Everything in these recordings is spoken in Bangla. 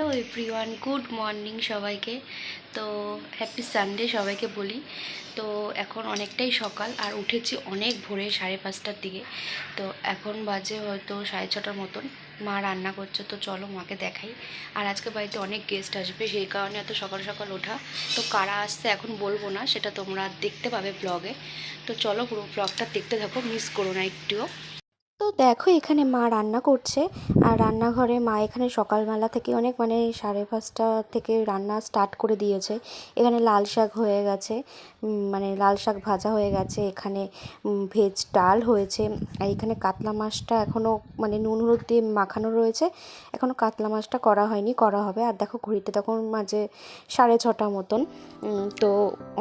হ্যালো এভরিওয়ান, গুড মর্নিং সবাইকে। তো হ্যাপি সানডে সবাইকে বলি। তো এখন অনেকটাই সকাল আর উঠেছি অনেক ভোরে, সাড়ে পাঁচটার দিকে। তো এখন বাজে হয়তো সাড়ে ছটার মতন। মা রান্না করছে, তো চলো মাকে দেখাই। আর আজকে বাড়িতে অনেক গেস্ট আসবে, সেই কারণে এত সকাল সকাল ওঠা। তো কারা আসছে এখন বলব না, সেটা তোমরা দেখতে পাবে ব্লগে তো চলো পুরো ব্লগটা দেখতে থাকো মিস করো না একটুও। তো দেখো এখানে মা রান্না করছে। আর রান্নাঘরে মা এখানে সকালবেলা থেকে অনেক মানে সাড়ে পাঁচটা থেকে রান্না স্টার্ট করে দিয়েছে। এখানে লাল শাক হয়ে গেছে মানে লাল শাক ভাজা হয়ে গেছে। এখানে ভেজ ডাল হয়েছে। আর এখানে কাতলা মাছটা এখনও মানে নুন হলুদ দিয়ে মাখানো রয়েছে। এখনও কাতলা মাছটা করা হয়নি, করা হবে। আর দেখো ঘড়িতে তখন মাঝে সাড়ে ছটা মতন। তো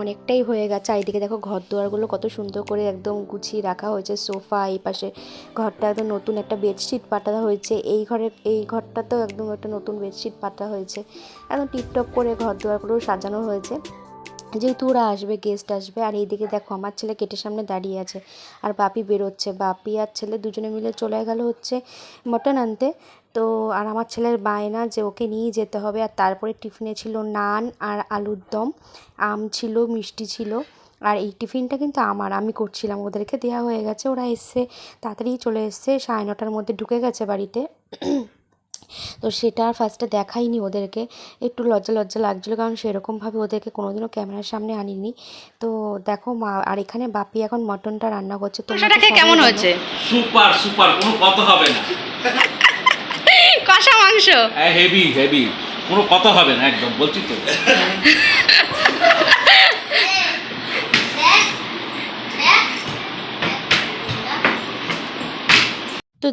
অনেকটাই হয়ে গেছে। আর এদিকে দেখো ঘর দুয়ারগুলো কত সুন্দর করে একদম গুছিয়ে রাখা হয়েছে। সোফা এই পাশে ঘরটা একদম নতুন একটা বেডশিট পাতা হয়েছে। এই ঘরের এই ঘরটাতেও একদম একটা নতুন বেডশিট পাতা হয়েছে। একদম টিপটপ করে ঘর দুয়ারগুলো সাজানো হয়েছে। যেহেতু ওরা আসবে গেস্ট আসবে, আর এইদিকে দেখো আমার ছেলে গেটের সামনে দাঁড়িয়ে আছে। আর বাপি বেরোচ্ছে। বাপি আর ছেলে দুজনে মিলে চলে গেল হচ্ছে মটন আনতে। তো আর আমার ছেলের বায়না যে ওকে নিয়ে যেতে হবে। আর তারপরে টিফিনে ছিল নান আর আলুর দম। আম ছিল, মিষ্টি ছিল। আর এই টিফিনটা কিন্তু আমার আমি করছিলাম। ওদেরকে দেওয়া হয়ে গেছে ওরা এসছে তাড়াতাড়ি চলে এসছে সাড়ে নটার মধ্যে ঢুকে গেছে বাড়িতে। তো সেটা আর ফার্স্টে দেখাইনি ওদেরকে। একটু লজ্জা লজ্জা লাগছিল কারণ সেরকমভাবে ওদেরকে কোনোদিনও ক্যামেরার সামনে আনিনি। তো দেখো মা আর এখানে বাপি এখন মটনটা রান্না করছে তো কেমন হয়েছে? সুপার সুপার কোনো কথা হবে না। কষা মাংস? হেভি হেভি কোনো কথা হবে না একদম বলছি তো।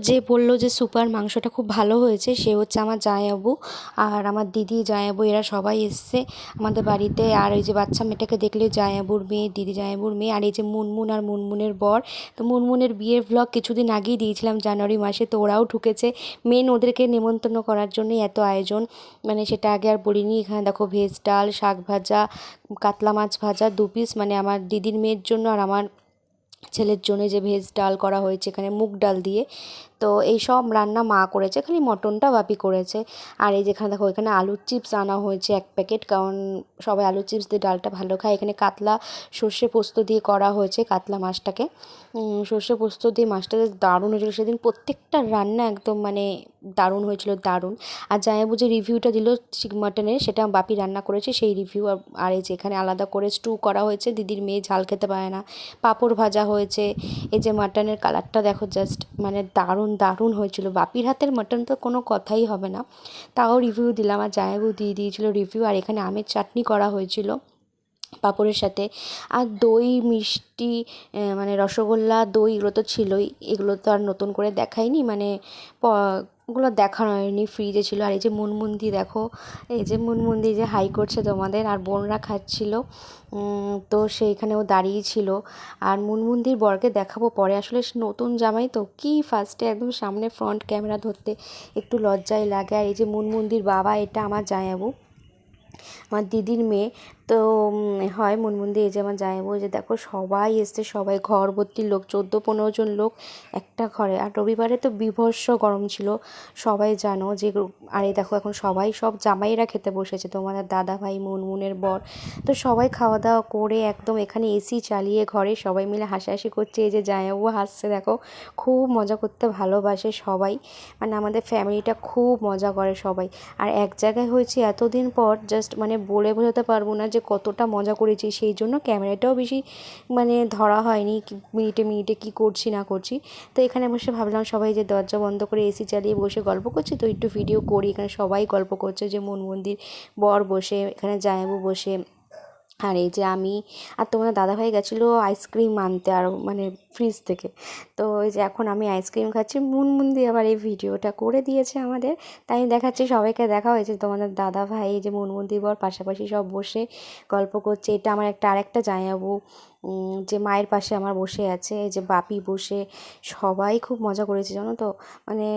যে বলল যে সুপার মাংসটা খুব ভালো হয়েছে, সে হচ্ছে আমার জায়াবু আর আমার দিদি জায়াবু এরা সবাই এসছে আমাদের বাড়িতে। আর ওই যে বাচ্চা মেয়েটাকে দেখলে জায়াবুর মেয়ে, দিদি জায়াবুর মেয়ে আর এই যে মুনমুন আর মুনমুনের বর। তো মুনমুনের বিয়ের ভ্লগ কিছুদিন আগেই দিয়েছিলাম জানুয়ারি মাসে, তো ওরাও ঢুকেছে। মেন ওদেরকে নেমন্তন্ন করার জন্যই এত আয়োজন। মানে সেটা আগে আর বলিনি, এখানে দেখো ভেজ ডাল, শাক ভাজা, কাতলা মাছ ভাজা, দু পিস মানে আমার দিদির মেয়ের জন্য আর আমার ছেলের জন্য যে ভেজ ডাল করা হয়েছে এখানে মুগ ডাল দিয়ে। তো এই সব রান্না মা করেছে, খালি মটনটা বাপি করেছে। আর এই যেখানে দেখো, এখানে আলুর চিপস আনা হয়েছে এক প্যাকেট, কারণ সবাই আলুর চিপস দিয়ে ডালটা ভালো খায়। এখানে কাতলা সর্ষে পোস্ত দিয়ে করা হয়েছে কাতলা মাছটাকে। সর্ষে পোস্ত দিয়ে মাছটা দারুণ হয়েছিল। সেদিন প্রত্যেকটা রান্না একদম মানে দারুণ হয়েছিল, দারুণ। আর জায়াবু যে রিভিউটা দিল চিক মাটনের, সেটা বাপি রান্না করেছে, সেই রিভিউ আর এই যে এখানে আলাদা করে স্টু করা হয়েছে। দিদির মেয়ে ঝাল খেতে পারে না। পাঁপড় ভাজা হয়েছে। এই যে মাটনের কালারটা দেখো জাস্ট মানে দারুণ দারুণ হয়েছিল। বাপির হাতের মটন তো কোনো কথাই হবে না। তাও রিভিউ দিলাম আর জায়াবু দিয়ে দিয়েছিলো রিভিউ আর এখানে আমের চাটনি করা হয়েছিল পাঁপড়ের সাথে। আর দই, মিষ্টি মানে রসগোল্লা, দই এগুলো তো ছিলই। এগুলো তো আর নতুন করে দেখাইনি। মানে ওগুলো দেখানো হয়নি ফ্রিজে ছিল। আর এই যে মুনমুন্দি দেখো, এই যে মুনমুন্দি যে হাই করছে তোমাদের, আর বোনরা খাচ্ছিল তো সেইখানেও দাঁড়িয়ে ছিল। আর মুনমুন্দির বরকে দেখাবো পরে। আসলে নতুন জামাই তো, কি ফার্স্টে একদম সামনে ফ্রন্ট ক্যামেরা ধরতে একটু লজ্জাই লাগে। আর এই যে মুনমুন্দির বাবা, এটা আমার জায়াবু আমার দিদির মেয়ে তো হয় মুনমুন্দি এই যে আমার এই যে দেখো সবাই এসছে, সবাই ঘর ভর্তি লোক, চোদ্দ পনেরো জন লোক একটা ঘরে। আর রবিবারে তো বিভৎস গরম ছিল, সবাই জানো যে আরে দেখো এখন সবাই সব জামাইরা খেতে বসেছে, তোমাদের দাদা ভাই, মুনমুনের বর। তো সবাই খাওয়া দাওয়া করে একদম এখানে এসি চালিয়ে ঘরে সবাই মিলে হাসাহাসি করছে, এই যে জামাইবাবু হাসছে, দেখো খুব মজা করতে ভালোবাসে সবাই। মানে আমাদের ফ্যামিলিটা খুব মজা করে সবাই। আর এক জায়গায় হয়েছে এতদিন পর, জাস্ট মানে বলে বোঝাতে পারব না যে কতটা মজা করেছি, সেই জন্য ক্যামেরাটাও বেশি মানে ধরা হয়নি মিনিটে মিনিটে কি করছি না করছি। তো এখানে বসে ভাবলাম সবাই যে দরজা বন্ধ করে এসি চালিয়ে বসে গল্প করছি, তো একটু ভিডিও করি। এখানে সবাই গল্প করছে যে মন মন্দির বর বসে, এখানে জায়াবু বসে আর এই যে আমি আর তোমার দাদাভাই গেছিল আইসক্রিম আনতে আর মানে ফ্রিজ থেকে। তো এই যে এখন আমি আইসক্রিম খাচ্ছি। মুনমুন্দি আবার এই ভিডিওটা করে দিয়েছে আমাদের। তাই দেখাচ্ছি, সবাইকে দেখা হয়েছে। তোমাদের দাদা ভাই এই যে মুনমুন্দি বর পাশাপাশি সব বসে গল্প করছে। এটা আমার একটা আরেকটা জায়াবু যে মায়ের পাশে আমার বসে আছে, এই যে বাপি বসে। সবাই খুব মজা করেছে, জানো তো? মানে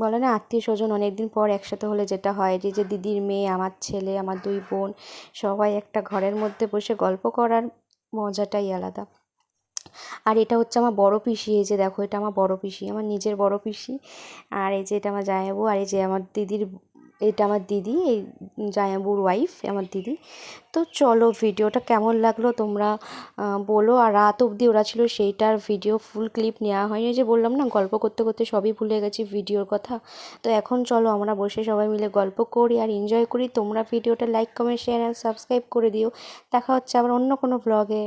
বলে না, আত্মীয় স্বজন অনেকদিন পর একসাথে হলে যেটা হয় যে যে দিদির মেয়ে, আমার ছেলে, আমার দুই বোন, সবাই একটা ঘরের মধ্যে বসে গল্প করার মজাটাই আলাদা। আর এটা হচ্ছে আমার বড় পিসি, এই যে দেখো, এটা আমার বড় পিসি, আমার নিজের বড় পিসি। আর এই যে এটা আমার জায়াবু আর এই যে আমার দিদির এটা আমার দিদি, এই জায়াবুর ওয়াইফ আমার দিদি। তো চলো ভিডিওটা কেমন লাগল তোমরা বলো। আর রাত অবধি ওরা ছিল সেইটার ভিডিও ফুল ক্লিপ নেওয়া হয়নি। যে বললাম না, গল্প করতে করতে সবই ভুলে গেছি ভিডিওর কথা। তো এখন চলো আমরা বসে সবাই মিলে গল্প করি আর এনজয় করি। তোমরা ভিডিওটা like comment share and subscribe করে দিও। দেখা হচ্ছে আবার অন্য কোনো ব্লগে